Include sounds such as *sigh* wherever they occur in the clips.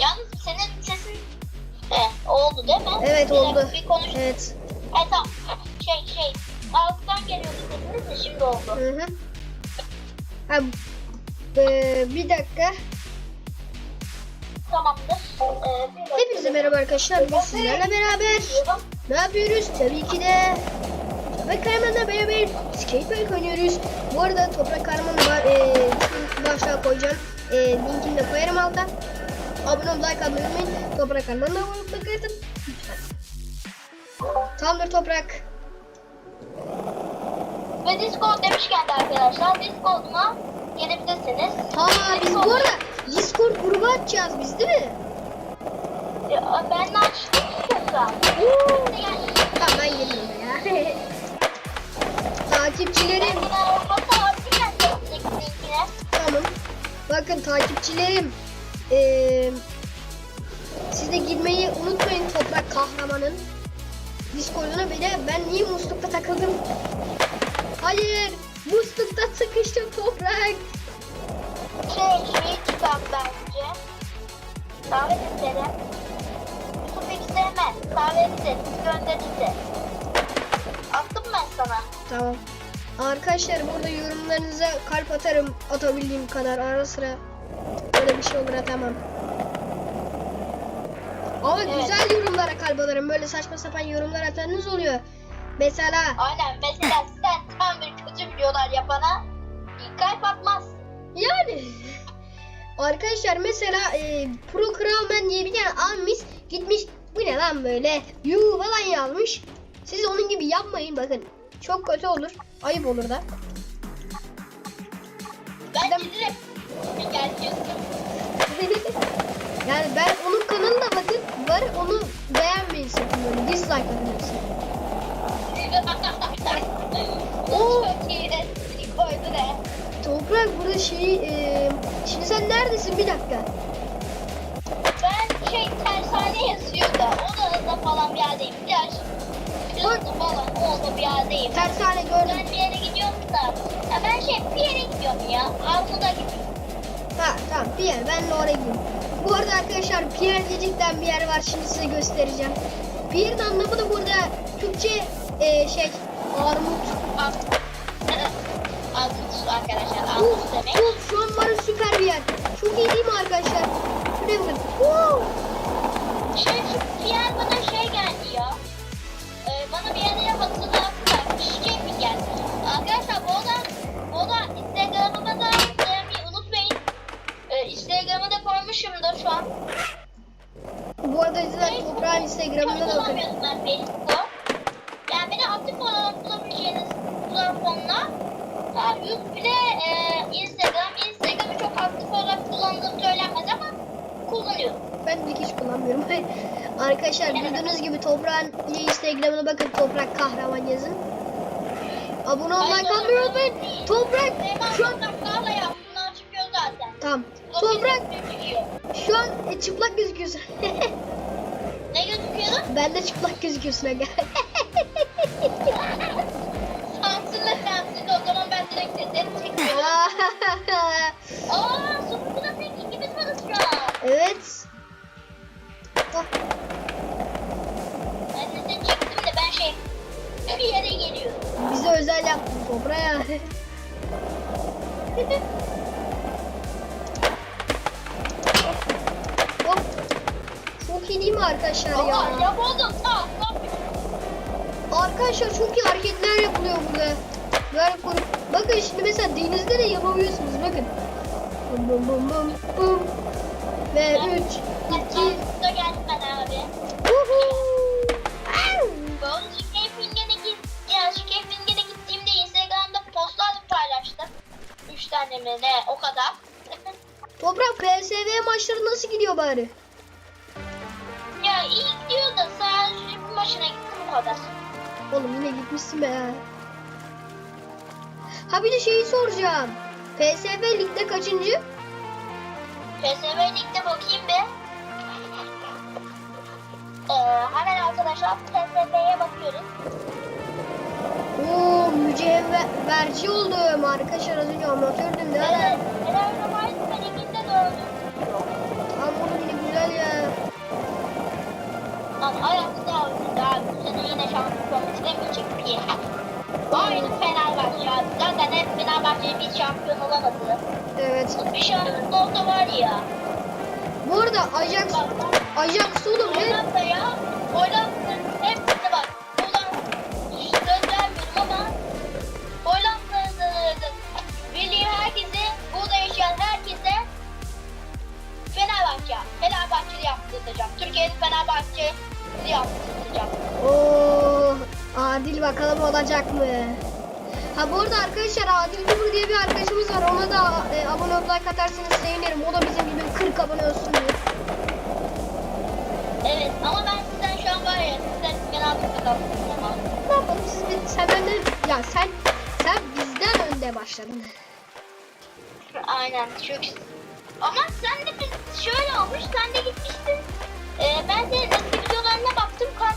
Yalnız senin sesin de oldu değil mi? Evet Bir oldu. Bir konuş. Evet. Ay tamam. Şey şey. Alttan geliyordu sesiniz de şimdi oldu. Hı hı. Ha, e, bir dakika. Tamamdır. Dakika. Hepinize merhaba arkadaşlar. Bugün sizlerle beraber ne yapıyoruz? Tabii ki de Toprak Kahraman'la beraber Skatepark oynuyoruz. Bu arada Toprak Kahraman'ı var, e, aşağı koyacağım. E, linkini de koyarım alta. Abone ol, like atmayı unutmayın. Toprak Kahraman'la abone olup like atın. Lütfen. Tamamdır Toprak. Ve Discord demişken de arkadaşlar Discord'uma gelebilirsiniz. Ha biz bu arada Discord grubu açacağız biz değil mi? Ya, Ben de açtım. Yani Tamam ben geliyorum ya. *laughs* Takipçilerim. Tamam. Bakın takipçilerim. Eee siz de girmeyi unutmayın Toprak Kahraman'ın Discord'una bile ben niye muslukta takıldım? Hayır, muslukta sıkıştım Toprak. Şey şeyi çıkar bence. Davet ederim. Yusuf sevmez. Davet et. Gönderildi. Attım ben sana. Tamam. Arkadaşlar burada yorumlarınıza kalp atarım atabildiğim kadar ara sıra böyle bir şey olur atamam. Ama Evet. güzel yorumlara kalp atarım. Böyle saçma sapan yorumlar atanınız oluyor. Mesela Aynen. Mesela sen tam bir kötü videolar yapana kalp atmaz. Yani arkadaşlar mesela e, Pro Kralman diye bir tane almış gitmiş bu ne lan böyle yu falan yazmış. Siz onun gibi yapmayın bakın. Çok kötü olur. Ayıp olur da. Ben. Gel diyorsun. Yani ben onun kanalına bakın var onu beğenmeyin sakın böyle dislike koydu ne? Toprak burada şey e, şimdi sen neredesin bir dakika. Ben şey tersane yazıyor da o da falan bir yerdeyim. Biraz Hızlı falan o da bir yerdeyim. Tersane gördüm. Ben bir yere gidiyorum da. Ya ben şey bir yere gidiyorum ya. Altıda gidiyorum. Ha tamam Pierre ben oraya gidiyorum. Bu arada arkadaşlar Pierre diyecekten bir yer var şimdi size göstereceğim. Pierre'in anlamı da burada Türkçe e, şey armut. Arkadaşlar. Demek. uf, şu an var süper bir yer. Çok iyi değil mi arkadaşlar? Şuraya bakın. Şey Pierre bana şey Koymuşumdur şu an. Bu arada sizler toprağın Instagram'ına da bakın. ben Facebook. Yani beni aktif olarak bulabileceğiniz platformla YouTube bir de e, Instagram. Instagram'ı çok aktif olarak kullandığım söylenmez ama kullanıyorum. Ben de hiç kullanmıyorum. *laughs* arkadaşlar bildiğiniz gibi toprağın Instagram'ına bakın toprak kahraman yazın. Abone olmayı kalmayı unutmayın. Toprak şu an tamam. Toprak şu an e, çıplak gözüküyorsun. *laughs* Ne gözüküyor? ben de çıplak gözüküyorsun aga. *laughs* arkadaşlar ya? Allah ya buldum. Arkadaşlar çok iyi hareketler yapılıyor burada. Böyle konuş. Bakın şimdi mesela denizde de yapabiliyorsunuz bakın. Bum bum bum bum bum. Ve 3, 2, Da ben abi. Ben Skaping'e git, ya Skaping'e gittiğimde Instagram'da postlar paylaştım. Üç tane mi ne o kadar. *laughs* Toprak PSV maçları nasıl gidiyor bari? Oğlum yine gitmişsin be ya. Ha bir de şeyi soracağım. PSV ligde kaçıncı? PSV Lig'de bakayım be. Ee, hemen arkadaşlar PSV'ye bakıyoruz. Oo mücevherci oldum. Arkadaşlar az önce amatördüm değil mi? Evet, Fenerbahçe Lig'inde dördüncü. Onu yine güzel an ayakta abi. Bu sene yine şampiyon bitiremeyecek bir Aynı Fenerbahçe abi. Zaten hep Fenerbahçe bir şampiyon olamadı. Evet. Bir şampiyon olsa var ya. Bu arada Ajax. Ajax oğlum hep Hollanda ya. Hollanda'nın hepsine bak. Hollanda söz vermiyorum ama Hollanda'nın bildiğim herkese, burada yaşayan herkese Fenerbahçe, Fenerbahçeli yaptıracağım. Türkiye'nin Yaptıracağım. Oo, adil bakalım olacak mı? Ha bu arada arkadaşlar Adil Cumhur diye bir arkadaşımız var. Ona da e, abone olup like atarsanız sevinirim. O da bizim gibi 40 abone olsun diye. Evet ama ben sizden şu an var ya, sizden Fenerbahçe kaldım ama. Ne yapalım siz sen benden ya sen sen bizden önde başladın. Aynen çok ama sen de biz şöyle olmuş sen de gitmiştin ee, ben de videolarına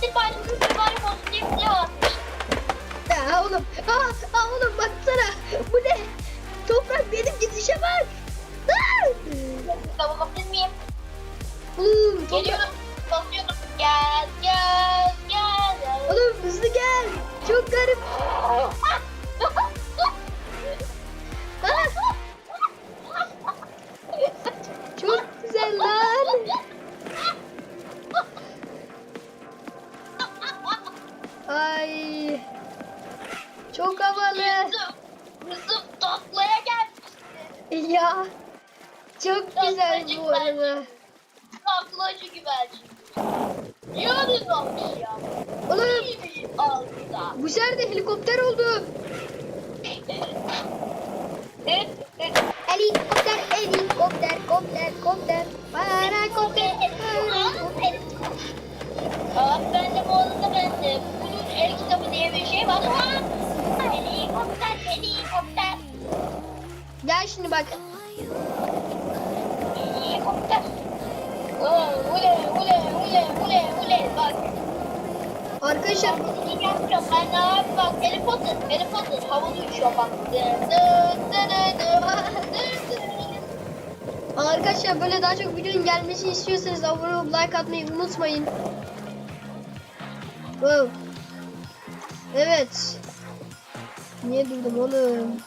baktım katil bayramının mübarek olsun diye video atmış Ya oğlum, aa, aa oğlum baksana. Bu ne? Toprak benim gidişe bak. Aa! bakabilir miyim? Oğlum. Geliyorum basıyorum gel gel gel Oğlum hızlı gel. Çok garip. Ya. Çok güzel bu arada. taklacı güvercin yani olmuş ya Oğlum bir algıda bu sefer de helikopter oldu. Helikopter, helikopter, kopter, kopter. Para kopter. Abi ben de bu arada ben de bunun el kitabı diye bir şey var. Aa, Helikopter, helikopter, Gel şimdi bak. Arkadaşlar yapacağım. Ben ne yapayım? Bak, Harry Potter. Arkadaşlar böyle daha çok videonun gelmesini istiyorsanız abone olup like atmayı unutmayın. Wow. Evet. Niye durdum oğlum?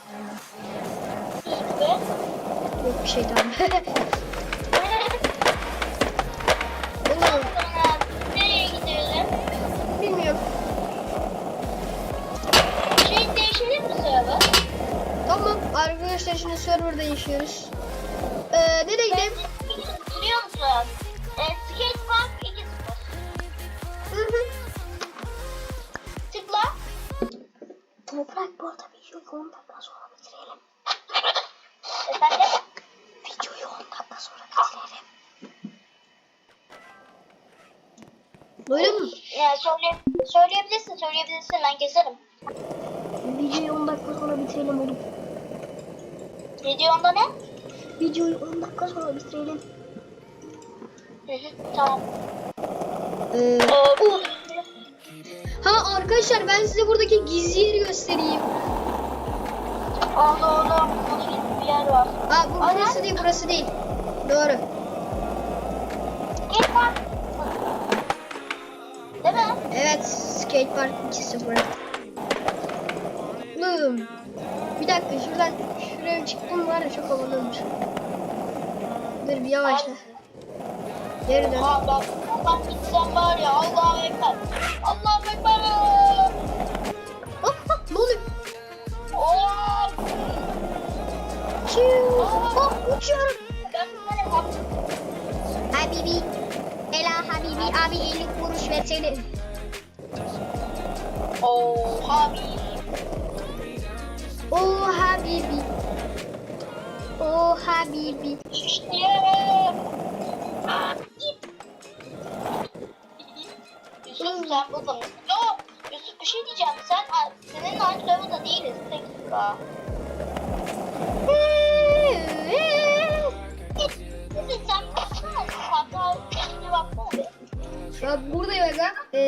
Yok bir şey tamam. oğlum sonra nereye gidiyoruz? bilmiyorum. Şey değişelim mi server? Tamam arkadaşlar şimdi serverda yaşıyoruz. Ee, nereye gidelim? Biliyor musun? E, skate Park 2 Hı hı. Tıkla. Toprak bu arada videoyu 10 dakika Duydun mu? Ya söyle, söyleyebilirsin, söyleyebilirsin. Ben keserim. Videoyu 10 dakika sonra bitirelim oğlum. Videonda ne? Videoyu 10 dakika sonra bitirelim. Hı hı, tamam. Ee. Ha arkadaşlar ben size buradaki gizli yeri göstereyim. Allah Allah, burada bir yer var. Ha bu burası değil burası değil. Doğru. Skate Park. Evet skate park 2-0. Oğlum. Bir dakika şuradan şuraya çıktım var ya çok havalı olmuş. Dur bir yavaşla. Geri dön. Aa bak, buradan gitsem var ya, Allahu Ekber. Allahu Ekber. Ne oluyor? Oo! Çiu. Hop uçuyorum. Ben yaptım. Habibi. Ela Habibi abi 50 kuruş versene. Oo, abi. Oh Habibi. Oh Habibi. İşte. Yusuf sen burada mısın? Yok. Yusuf bir şey diyeceğim. Sen senin aynı level'da değiliz. Tek dakika. Bir. Bak burada yoga. Ee,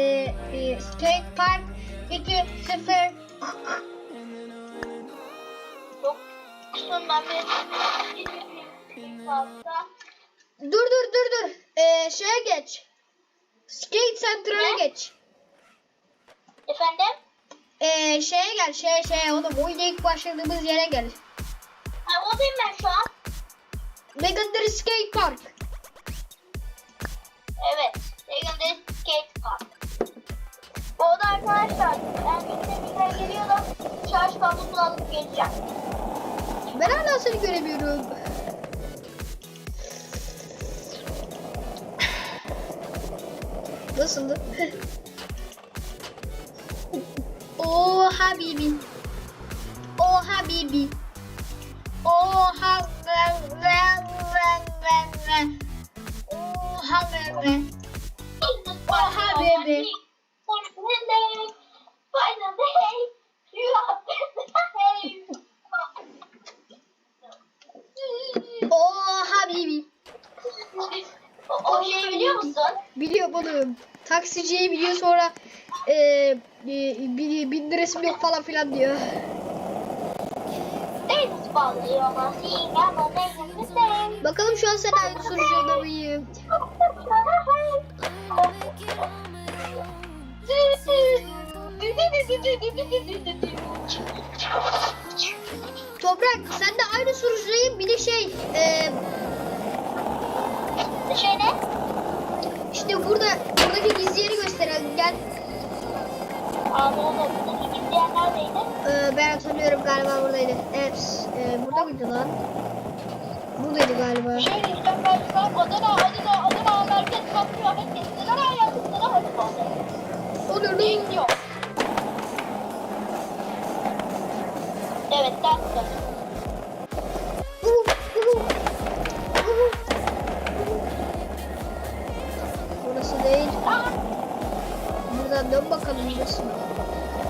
e, skate park 2 0. Yok. Kızım ben bir... Fazla. Dur dur dur dur. Ee, şeye geç. Skate Center'a Ne? geç. Efendim? Ee, şeye gel şeye şeye oğlum oyuna ilk başladığımız yere gel. Ha, oradayım ben şu an. Legendary Skate Park. Evet. Legendary Skate Park. Bu arada arkadaşlar ben tekrar geliyorum. Şarj kablosunu alıp geleceğim. Ben hala seni göremiyorum. Nasıldı? *laughs* oh Habibi. Oh Habibi. Oh Habibi. Oh Habibi. Oh, Habibi. Oh O, o şeyi biliyor musun? Biliyor oğlum. Taksiciyi biliyor sonra e, e, bin, bin lirası yok falan filan diyor. Bakalım şu an sen aynı sunucuda mıyım? *laughs* Toprak sen de aynı sunucudayım bir de şey e, Şöyle. işte burada buradaki gizli yeri gösterelim gel. Abi onu buradaki gizleyen neredeydi? E, ben hatırlıyorum galiba buradaydı. Evet e, burada mıydı lan? Buradaydı galiba. Şey şu an Adana, Adana, Adana merkez kapıyor. Herkes neler hayatında hadi bakalım. Olur lan. Bekliyor. Evet, dakika. Uhu, Buradan dön bakalım burası.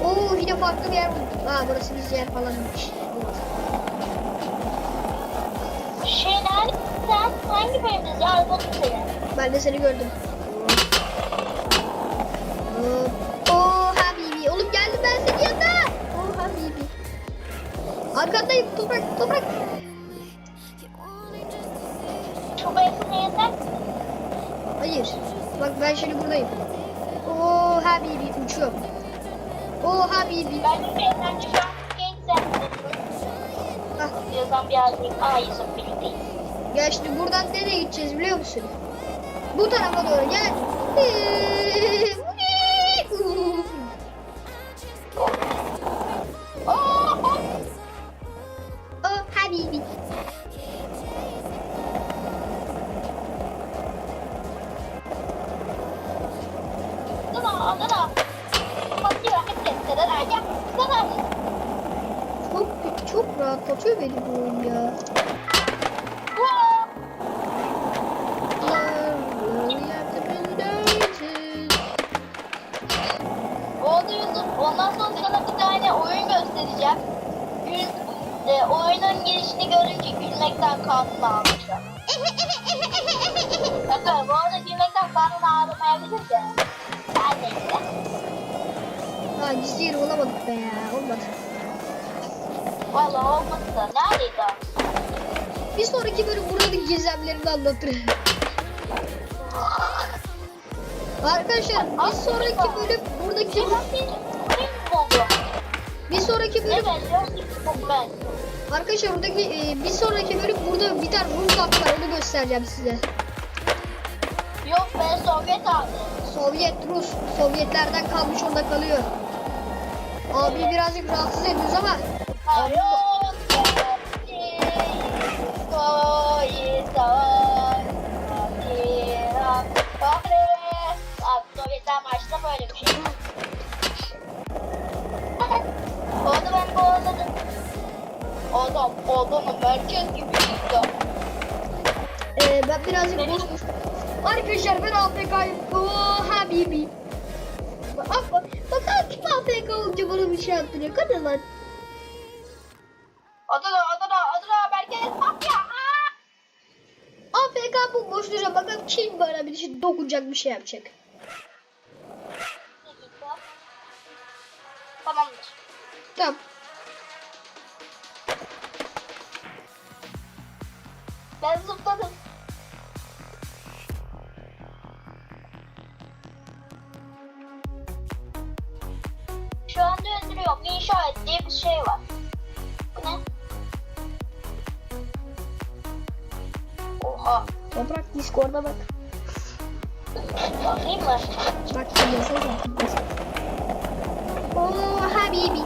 Oo yine farklı bir yer bulduk. Aa burası biz yer falanmış. şey nerede? Sen hangi bölümdeyiz ya? Onu söyle. Ben de seni gördüm. Hop. Oo Habibi. Oğlum geldim ben senin yanına. Oo Habibi. Arkandayım toprak toprak. Bayısın neyse. Hayır. Bak ben şimdi buradayım. Habibi uçuyorum. Oo Habibi. Ben şu an genç Ah, Yazan bir yerdeyim. Aa, Yusuf birlikteyiz. gel şimdi buradan nereye gideceğiz biliyor musun? Bu tarafa doğru gel. Oo, e, oyunun girişini görünce gülmekten karnını ağlayacağım. *laughs* Bakın bu arada gülmekten karnını ağlamayabilir de. Ben neyse. Ha gizli yeri bulamadık be ya. Olmadı. Valla olmazsa neredeydi o? Bir sonraki bölüm buranın gizemlerini anlatır. Arkadaşlar bir sonraki bölüm buradaki bir sonraki bölüm Evet, ben. Arkadaşlar buradaki e, bir sonraki bölüm burada bir tane Rus hakkı var onu göstereceğim size. Yok be Sovyet abi. Sovyet Rus Sovyetlerden kalmış orada kalıyor. Abi birazcık rahatsız ediyoruz ama Abi Sovyetler Marşı'nda böyle bir şey. *laughs* Orada ben boğazladım. Adam, adamı merkez gibi yıktı. e, ben birazcık boş. Arkadaşlar ben AFK'yım. Oo Habibi. Bak, bak, kim AFK olunca bana bir şey yaptıracak. Hadi lan. Adana, Adana, Adana merkez mafya. AFK bu boş duracağım. Bakalım kim bana bir şey dokunacak bir şey yapacak. Tamamdır. Tamam. Ben zıpladım. Şu an döndürüyorum. İnşa et diye bir şey var. Bu ne? Oha. Toprak Discord'a bak. Bakayım mı? Bak yazıyor. Oo habibi.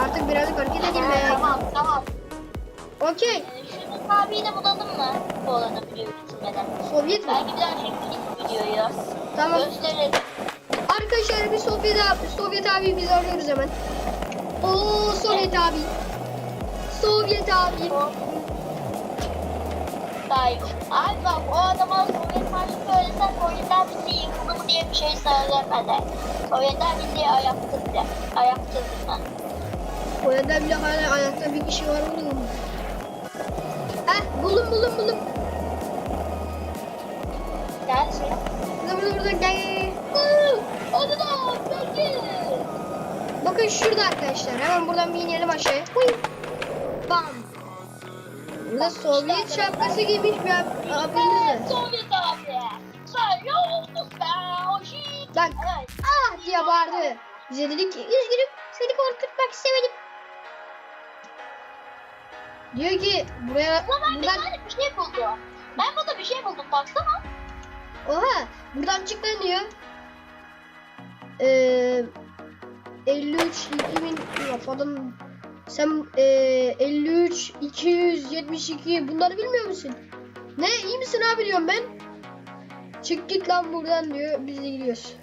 Artık birazcık hareket edeyim be. Tamam tamam. Okey. Abiyi de bulalım mı? Bu arada videoyu bitirmeden. Sovyet mi? Belki bir daha çekmeyiz videoyu. Tamam. Gösterelim. Arkadaşlar bir Sovyet abi, Sovyet abi biz arıyoruz hemen. Oo Sovyet abi. Sovyet abi. Hayır. Abi bak o adama Sovyet marşı söylesen Sovyetler Birliği yıkıldı mı diye bir şey söylemedi. Sovyetler Birliği ayaktır de. Ayaktır. O yerden bile hala ayakta bir kişi var oğlum. Heh buldum buldum buldum. Neredesin? Burada burada burada gel gel gel. Onu da peki. Bakın şurada arkadaşlar. Hemen buradan bir inelim aşağıya. Huy. Bam. Burada Sovyet şapkası giymiş bir ab- abimiz de. Sovyet abi. Sen ne oldun be? O şey. Bak Evet. ah diye bağırdı. Bize dedik ki üzgünüm seni korkutmak istemedim. Diyor ki buraya Ama ben bir buradan tane bir şey buldum. Ben burada bir şey buldum baksana. oha buradan çık lan diyor. Ee, 53 2000 ya falan sen ee, 53 272 bunları bilmiyor musun? Ne iyi misin abi diyorum ben. Çık git lan buradan diyor biz de gidiyoruz.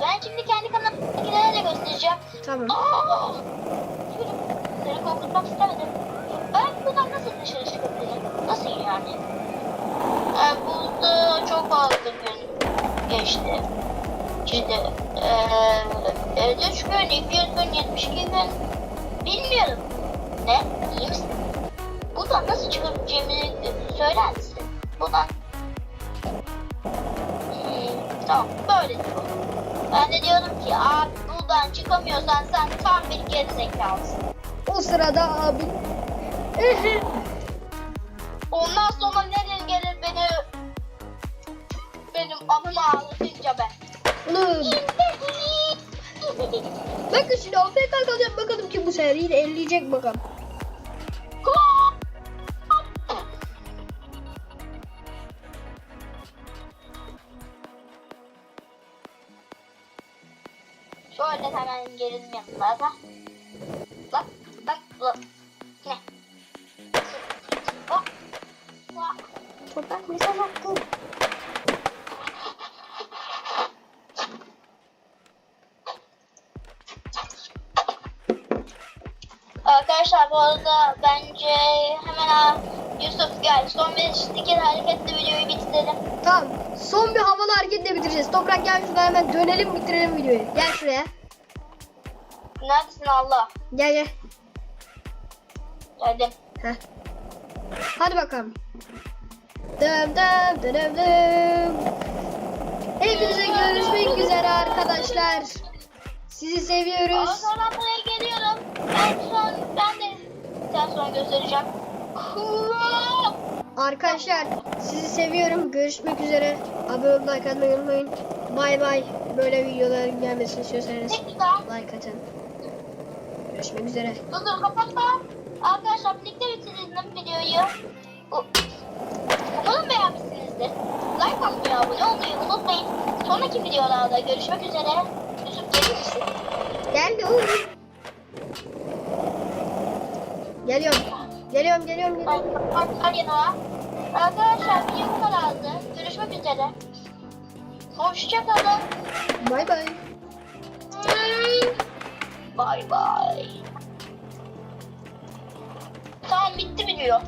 Ben şimdi kendi kanalımdakilere de göstereceğim. Tamam. Aa! Seni korkutmak istemedim. Ben buradan nasıl dışarı çıkabilirim? Nasıl yani? Burada çok fazla gün geçti. Şimdi 53 gün, 200 gün, 72 gün bilmiyorum. Ne? İyi misin? Buradan nasıl çıkabileceğimi söyler? Buradan Hmm, tamam böyle diyor. Ben de diyorum ki abi buradan çıkamıyorsan sen tam bir gerizekalısın. O sırada abi. Ondan sonra neler gelir beni? Benim anımı ağlatınca ben. Bakın şimdi AFK kalacağım. Bakalım ki bu sefer. Yine elleyecek bakalım. Yanına da. Bak bak bak. Ne? Bak. Bak. Toprak mesaj attı. Arkadaşlar bu arada bence hemen Yusuf gel. Son bir sticker hareketli videoyu bitirelim. Tamam son bir havalı hareketle bitireceğiz. Toprak gel şuraya hemen dönelim bitirelim videoyu. Gel şuraya. Neredesin Allah? Gel gel. Geldim. Heh. Hadi bakalım. Dım dım dım dım. Hepinize görüşmek üzere arkadaşlar. Sizi seviyoruz. Sonra buraya geliyorum. Ben son ben de sen sonra göstereceğim. Arkadaşlar sizi seviyorum. Görüşmek üzere. Abone olup like atmayı unutmayın. Bay bay. Böyle videoların gelmesini istiyorsanız like. Görüşmek üzere. Dur kapatma. Arkadaşlar birlikte bitirelim videoyu. Umarım beğenmişsinizdir. Like atmayı, abone olmayı unutmayın. Sonraki videolarda görüşmek üzere. Yusuf gelir misin? Geldi oğlum. Geliyorum. Geliyorum geliyorum geliyorum. kapatlar yanıma. Arkadaşlar video bu kadardı. Görüşmek üzere. Hoşçakalın. Bay bay. Bye bye. Tamam bitti video.